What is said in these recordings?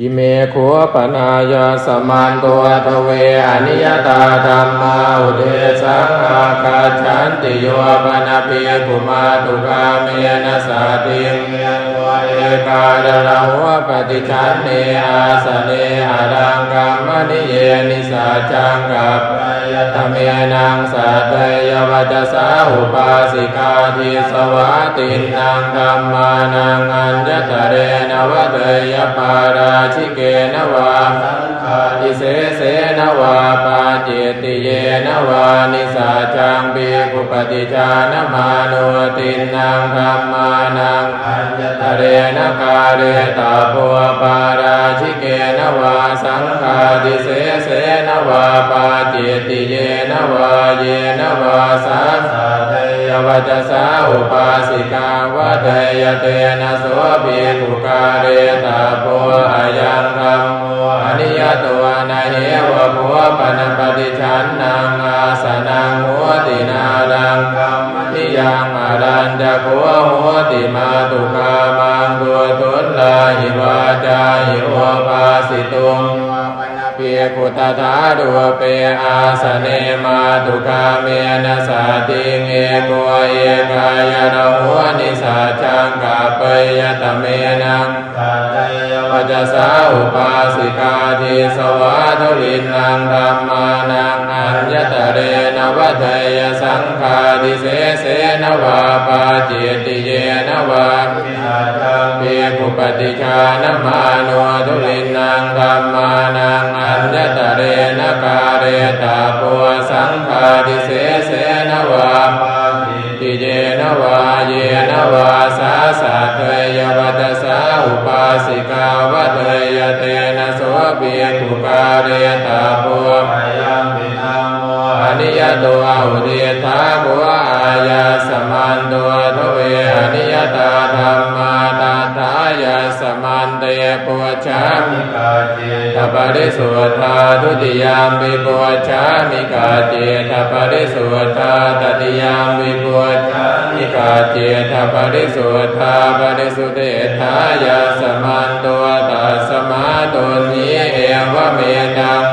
อิเมขวปนายาสมานตัวทเวอนิยตาธรรมาอุเดสังอาคาชันติโยปนาเปียกุมาตุกาเมนะสาติงเอกาดลหัวปฏิชันเนอาสเนอารังกรรมนิเยนิสาจังกับ ยตเมนังสัตยวัจสาอุปาสิกาทิสวาตินังธรรมานังอัญญตเรนวเตยปาราชิเกนวาสังฆาทิเสเสนวาปาจิติเยนวานิสาจังปีกุปฏิจานมานุตินังธรรมานังอัญญตเรนกาเรตาโพปาราชิเกนวาสังฆาทิเสเสนวาปาจิตติเยนวาเยนวาสังฆาเทยวัจสาอุปาสิกาวะเทยเตนะโสภิกุกาเรตาโพอายังธรรมโมอนิยตัวนาเหวะโพปนปฏิชันนังอาสนังโหตินารังกรรมนิยังอารันจะโคโหติมาตุกามังตัวตุลลาหิวาจาหิวปาสิตุ เปียกุตตาดุเปอาสเนมาตุกาเมนะสาติงเอโกเอกายระหัวนิสาจังกาเปยตเมนังปัจจสาอุปาสิกาทิสวาทุลินังธรรมานังอัญญตเรนวัฏยสังฆาทิเสเสนวาปาจิติเยนวาเปียกุปฏิชานมาโนทุลินนังธรรมานัง อั ปริสุทธาทุติยามวิปัวชามิกาเจตปริสุทธาตติยามวิปัวชามิกาเจตปริสุทธาปริสุทเดธายาสมันตัวตัสมาตุนีเอวเมตัง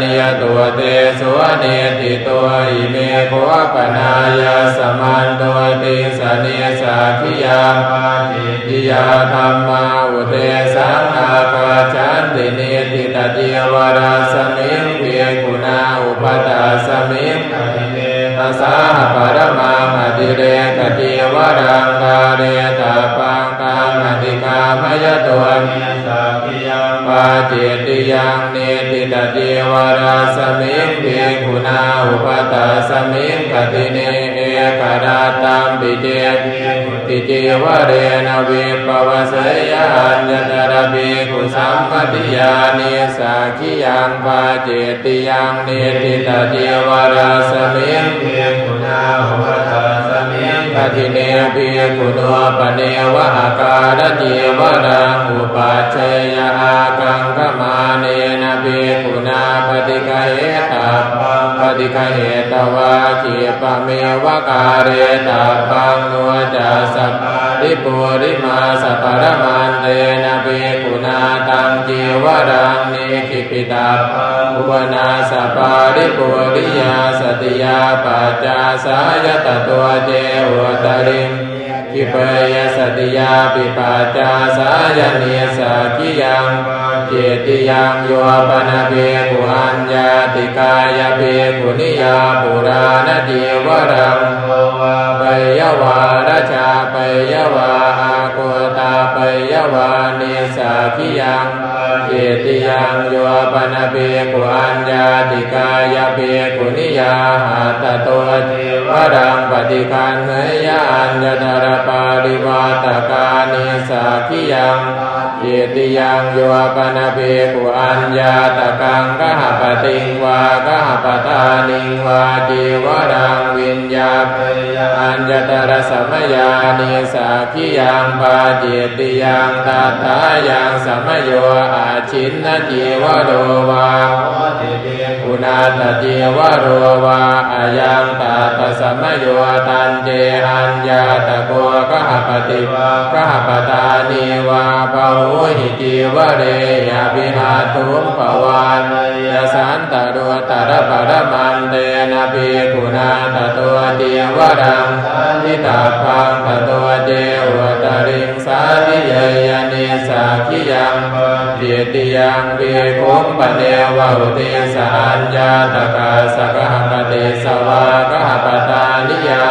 นิยตัวเตสวเนติตัวอิเมโคปนายาสมันตัวติสเนสาคิยาปาติติยาธรรมาอุเตสังอาคาจันติเนติตเจียวราสมิงเพียกุณาอุปตาสมิงอติเนตัสสะปรมังอติเรกเจียวรังกาเรตาปังกังอ ติกามยตัวเมสาคิยังปาจิติยังเนติตเจียวราสมิงเพีคุณาอุปตาสมิงกติเนเอกราตัมปิเจติเจวเรนวิปวสยานยตระเบกุสัมปติยานิสักขิยังปาเจติยังเนติตเจียวราสมิงเพีคุณาอุปตา สมิเนปิยกุโนปเนวะอาการเจียวรังอุปัชฌยอากังกมาเนนปิยกุณาปฏิกเห ติคเหตวาขีปะเมวะการเรตาปังโนจัสสะริปุริมาสัปรมันเตนะเปกุณาตังจีวรังเนขิปิตาอุปนาสปาริปุริยาสติยาปัจจาสายตตัวเจวตริง คิเปยสติยาปิปัจจาสายเนสากิยังเจติยังโยปนาเบกุอัญญาติกายเบกุนิยาปุราณเดวรังปยวาราชาปยวาอากุตาปยวาเนสากิยัง เจติยังโยปนเบกุอัญญาติกายเบกุนิยาหาตตุเทวดังปฏิคันเนยาัญญตระปาริวาตกานิสักิยัง เยติยังโยปนะเบกุอัญญาตกังกหปติงวากหปตานิงวาจีวรังวิญญาปอัญญตระสมยานิสากิยังปาเจติยังตาตายังสมโยอาชินนจีวโรวาอุนาตจีวโรวาอายังตาตสมโยตันเจอัญญาตโกกหปติกหปตานิวาปวหุหิจีวะเรยาภิหาตุมปวานยสันตดุตระปรมันเตนะภิกขุนาตตัวเดียวรังทิตาพังตตัวเจวตริงสาธิเยยนิสักขิยังเดียติยังภิกขุมปเนวะหุติสัญญาตกาสกหปฏิสวากหปตานิยา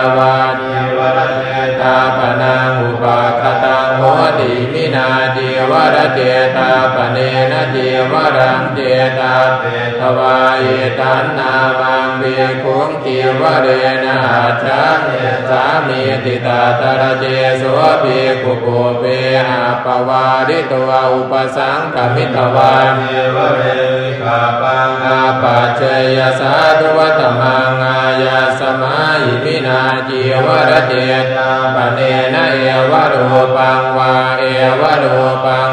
เจตาปเนนะจิวรังเจตาเปตวายตันนามังเบคุงจิวเรนะอาชาเสามีติตาตระเจโสเบกุโกเปอาปวาริตวอุปสังกมิตวาเยวเรวิกาปังอาปัจเจยสาธุวัตมังอายาสมายิมินาจิวรเจตาปเนนะเอวะรูปังวาเอวะรูปัง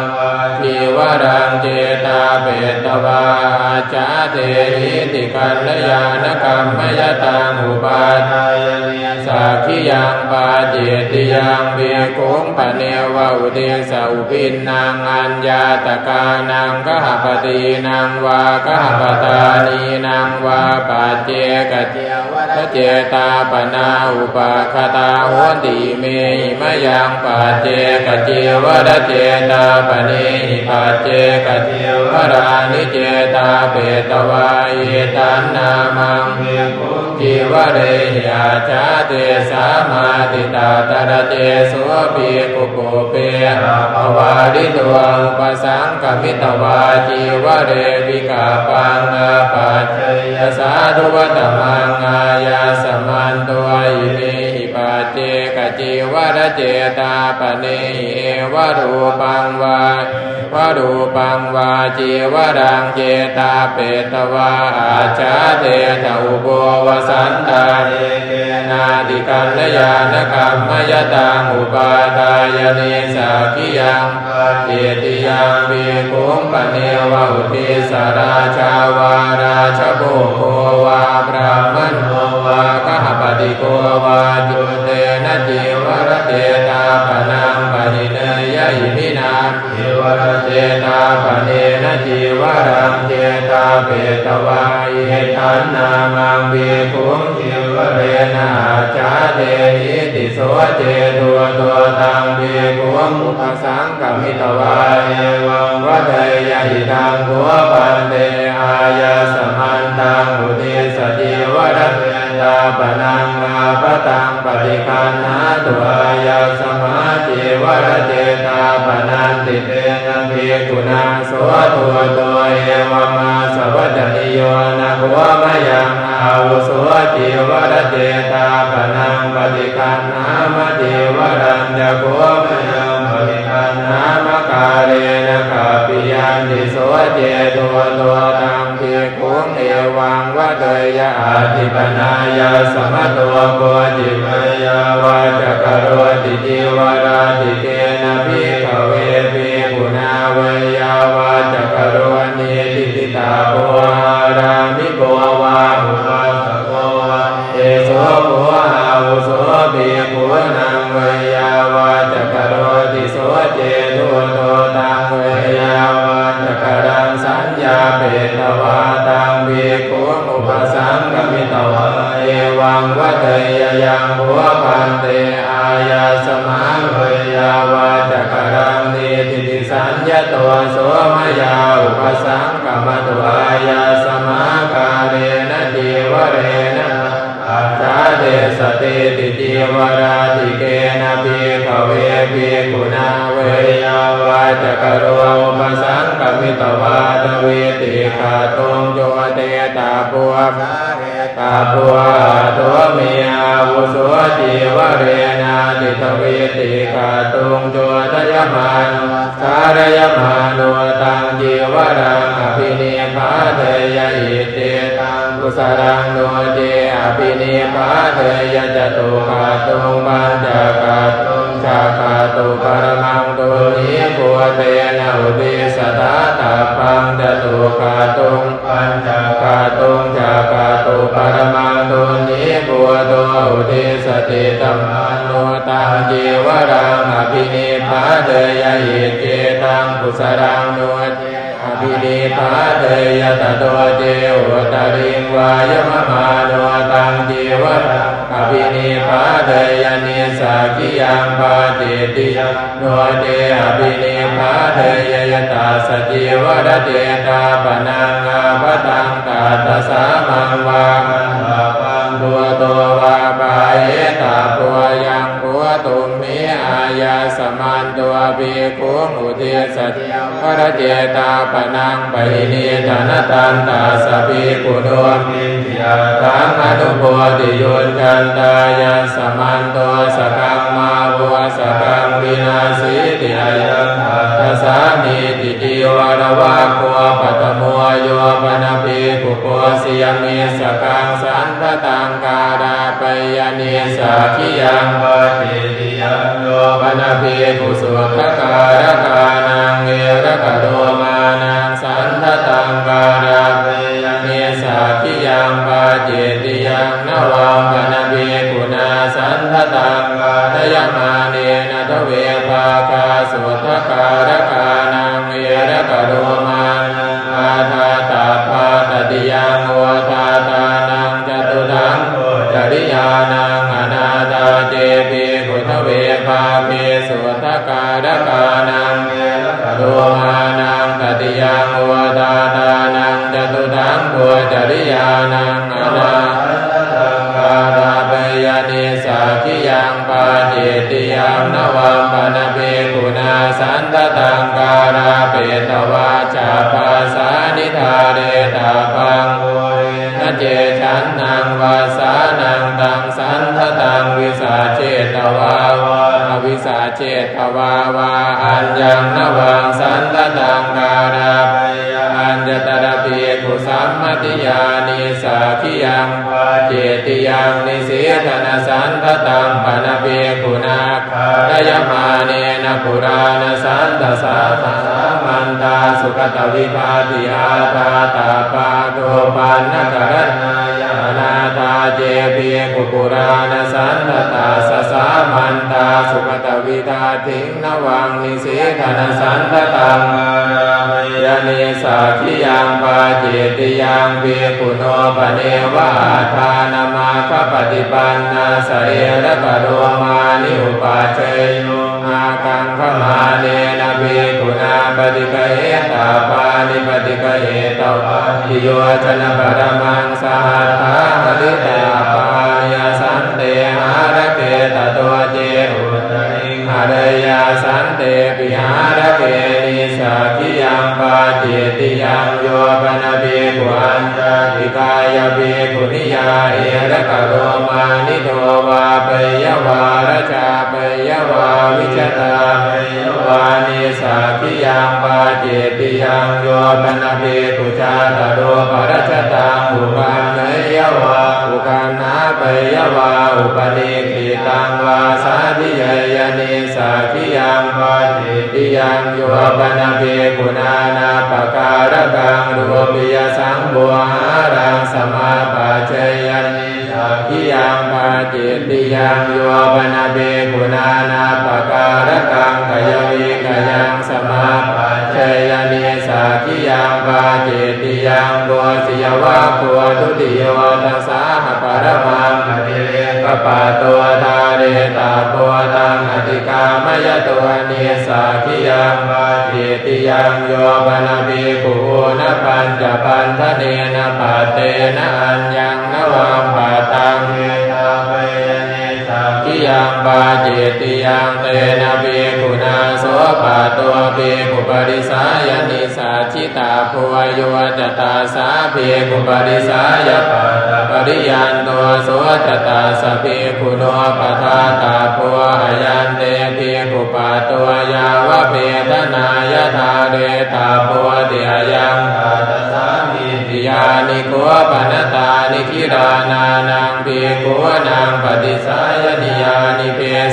วาทิวรังเจตาเปตวาจาเตหิติกัลยาณกรรมยตังอุปาทายสักขิยังปาเจติยังเบกุงปเนวะอุเทสะอุปินนางอัญญาตกานังกหปตีนังวากหปตานีนังวาปัจเจกเจวะเจตาปนาอุปาคตาโหติเมหิมยังปัจเจกเจวะเจตาปนหิปัจเจกเจวรานิเจตาเปตวายตันนามังเมกุ จิวเรหิอาชาเตสามาติตาตระเจสุปีกุโกเปอาภวาริตัวอุปสังกมิตวาจิวเรวิกาปังอาปัจเจยสาธุวัตมังอายาสมันตัวอิเมหิปัจเจกจิวรเจตาปเนเอวรูปังวา วรูปังวาจิวรังเจตาเปตวาอาชาเตตอุโบวสันตาเอเกนาติกัลยาณกรรมยตังอุปาทายเนสักขิยังเจติยังเบกุงปเนวะอุติสาราชาวาราชโภโควาพระมโนวากหปติโกวาจุ รเจตาปเนนจิวรังเจตาเปตวาเยทันนามังเบคุงจิวเรนะจาเตหิติโสเจตัวตัวตังเบคุงอุปสังกมิตวาเอวังวัฏยหิตังหัวปันเตอายาสมันตังอุเทสติวรัตตาปนังอาปตังปฏิคันหาตัวอายาสมาจิวรเจตาปนันติเต นะเภกุณาสตัวตัวเอวมาสวัจนิโยนะหัวมยังอาวุโสจิวรเจตาปนังปฏิคันหามจิวรัญญโกมยังปฏิคันหามกาเรนะกาปิยันติโสเจตัวตัวตังเภกุงเอวังวะเตยะอาทิปนายาสมะตัวโกจิมยาวาจกโรติจิวร รังอภินิพาเทยอิเตตังกุสรังโนเจอภินิพาเทยจตุขาตุงปัญจขาตุงชาขาตุปรมังตุนิปุเตนะอุติสตาตาปังจตุขาตุงปัญจขาตุงชาขาตุปรมังตุนิปุโตอุติสติตัมมานุตังจีวรังอภินิพาเตยหิเจตังกุสรังโนเจ อภินิพาเตยตโตเจอุตริงวายมมาโนตังจีวรังอภินิพาเตยนิสักิยังปาเจติยโนเจอภินิพาเตยยตาสจิวรเจตาปนังอาปตังกาตสามังวามันวาปังตัวตัววาปาเอตาปัวยังปัวตุมมีอา ยาสมันตัวปีคุงอุเทสเทียวรเจตาปนังไปนิธนตันตาสปีกุโดมิยาทังอนุโพธิยุนกันตายาสมันตัวสกัง วิสาเจตวาวาวิสาเจตวาวาอัญญังนวังสันตตังการาปยอัญญตระเปีกุสัมมติยานิสักขิยังปเจติยังนิเสธนสันทตังปนเปียกุณาคารยมาเนนะปุราณสันตสาสามันตาสุขตวิภาติอาตาตาปาโกปันนกรณาย นาตาเจเปียกุปุราณสันตตาสสามันตาสุขตวิทาทิงนวังนิเสธนสันตตังอารามยานิสักิยังปาเจติยังเปียกุโนปเนวะอาทานามาคปฏิปันนาสเอระกะโรมานิอุปาเชยโย กังขมาเนนะเบกุณาปฏิกะเหตาปานิปฏิกะเหตวาทิโยชนะปรมังสหัตถาหริตาปายาายเบกุนิยาเอระกะโรมานิโทวาปยวาระชาปยวาวิจตาปยวานิสักขิยังปาเจติยังโยปนเบกุชาตโรปรชตังอุปันเนยวาอุกันาปยวาอุปนิขิตังวาสาธิยยนิสักขิยังปาเจติ ยังโยปนาเบกุณานาปการกังรูปิยสังบัวหารังสมาปาเจยนิสักขิยังปาเจติยังโยปนาเบกุณานาปการกังกยวิกยังสมาปาเจยนิสักขิยังปาเจติยังบัวสิยวะปัวทุติโยตัสสา รมังอติเรกปะตัวทาเรตาปัวตังอติกามยตัวเนสักขิยังปาเจติยังโยปนเบกุนะปัญจปันทะเนนะปะเตนะอัญญังนวังปะตังเมต ยังปาเจติยังเตนะเบกุนาโสปะตัวเบกุปริสายนิสัจจิตาภวโยจตาสาเบกุปริสายปัตตปริยันตัวโสจตาสเบกุโนปทาตาภวหยันเตเบกุปะตัวยาวะเปตนายทาเรตาภวเดียยังตาตสามิติยานิโกปนตานิคิรานานังเบกุนางปฏิสายนิ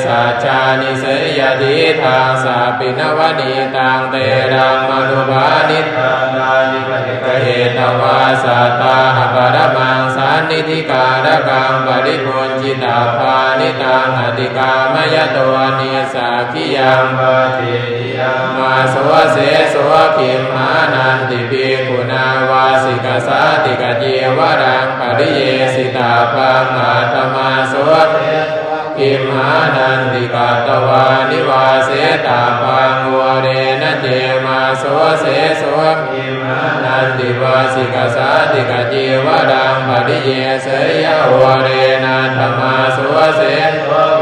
สัจจานิเสยติทางสาปินวนีตังเตรังมนุบานิตังนานิปฏิกเหตวาสาตาหปรมังสานินิธิการกังปริปุญจิตาภานิตังอติกามยตัวเนสาคิยังปะเทติยังมาสวเสสวะคิมหานันติปีกุณาวาสิกสาติกเจวรังปริเยสิตาปังอาตมาสวเส กิมหานันติกาตวานิวาเสตาปังวเรนะเจมาโสเสโสกิมหานันติวาสิกาสาติกาจีวรังปฏิเยเสยวเรนะธรรมาโสเส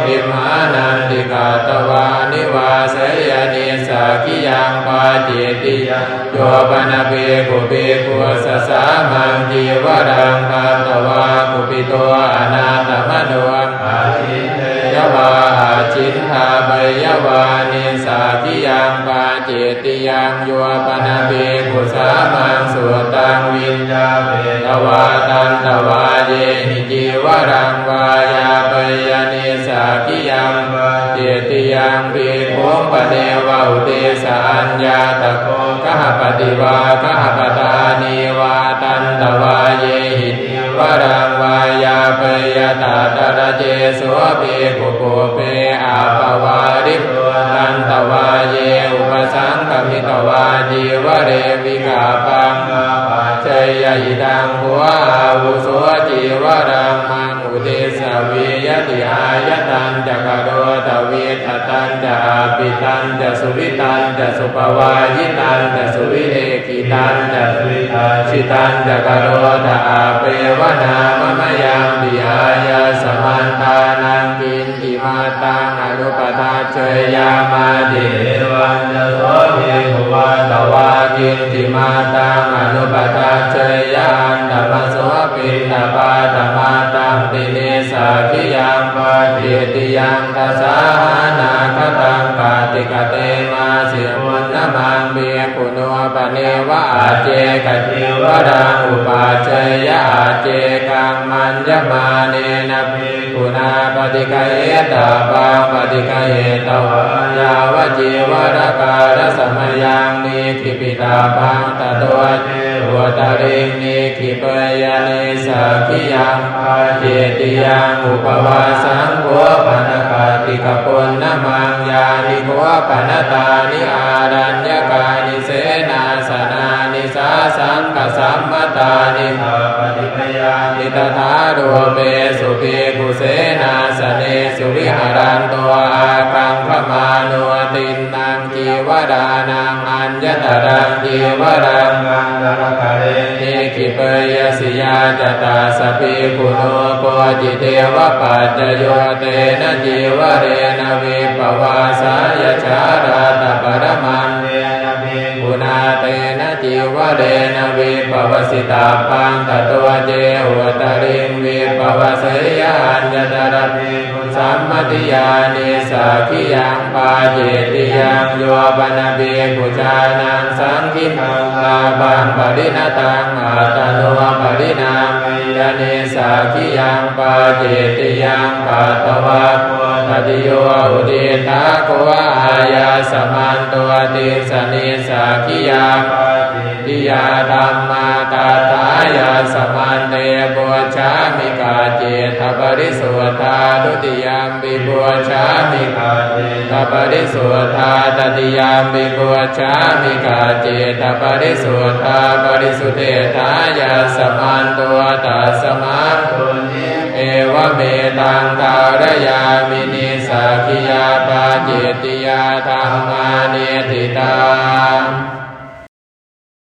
กิมหานันติกาตวานิวาเสยนิสากิยังปาจิติยังโยปนะเปกุเปกุสสามังจีวรังคาตวากุปิโตอนาตมโนอาทิเตยวาจินทาใบยวานิสาทิยังปาเจติยังโยปนาเบกุสามังสุตังวิญญาเบตวาตันตวาเยหิจิวรังวายาเปยนิสาทิยังปาเจติยังเบโคงปเนวาอุเตสัญญาตะโกกหปฏิวากหปตานีวาตันตวาเยหิจิวรัง ยตาตระเจโสเปกุโกเปอาปวาริปันตวาเยอุปสังกมิตวาจีวเรวิกาปังปัจเจยอิดังหัวอาวุโสจีวรังมังอุเทสวียติอายตันจักโรตวิทตันจะอาปิตันจะสุวิตันจะสุปวายิตันจะสุวิเอกิตันจะสุ ชิตันจักโรตอาเปวนา มมยังปิยายาสมันตานังกินจิมาตังอนุปทาเชยามาติวันโสภิภวันตวากินจิมาตังอนุปทาเชยยานธรรมโสปินตปาตมาตังติเนสาขิยังปาติติยังทัสสานาคตังปาติกเตมาสิมุ นนมังเบียกุโนปเนวะอาเจกติวรังอุปาเชยยาอาเจกังมัญญมาเนนะภิกุนาปฏิกเอตาปังปฏิกเอตวายาวจีวรการสมยังนิคิปิตาปังตตัวเจวตาริงนิคิปยานิสักขิยังอาเจติยังอุปวาสังโฆปนกา ติกปุณณมังยานิโกปนตานิอารัญญกานิเสนาสนานิสาสังกสัมมตานิภาปฏิปยานิตถาโดเปสุเปกุเสนาสเนสุวิหารันตัวอากังขมาโนตินนางจีวรานังอัญญตรังจีวรังอังกร จตาสภิกุโนโปจิเทวปัจจโยเตนะจีวเรนวิปวาสายชาราตปรมันเวนะภิกุณาเตนะจีวเรนวิปวสิตาปังตตัวเจวตริงวิปวสยานยตระภิกุ สัมมติยานิสักิยังปาเจติยังโยปนะเบกุจานังสังคิมังลาบังปริณตังอาตโนปรินามยานิสักิยังปาเจติยังปัตวะโพธติโยอุดิตาโกวาอายาสมันตัวติสนิสักิยังปา ยาธรรมาตาตายาสมันเตบัวชามิกาเจตปริสุทธาดุติยามปิบัวชามิกาเจตปริสุทธาตติยามปิบัวชามิกาเจตปริสุทธาปริสุทธายาสมันตัวตัสมาตุนิเอวเมตังการยามินิสักิยาปาเจติยาธรรมานิทิตัง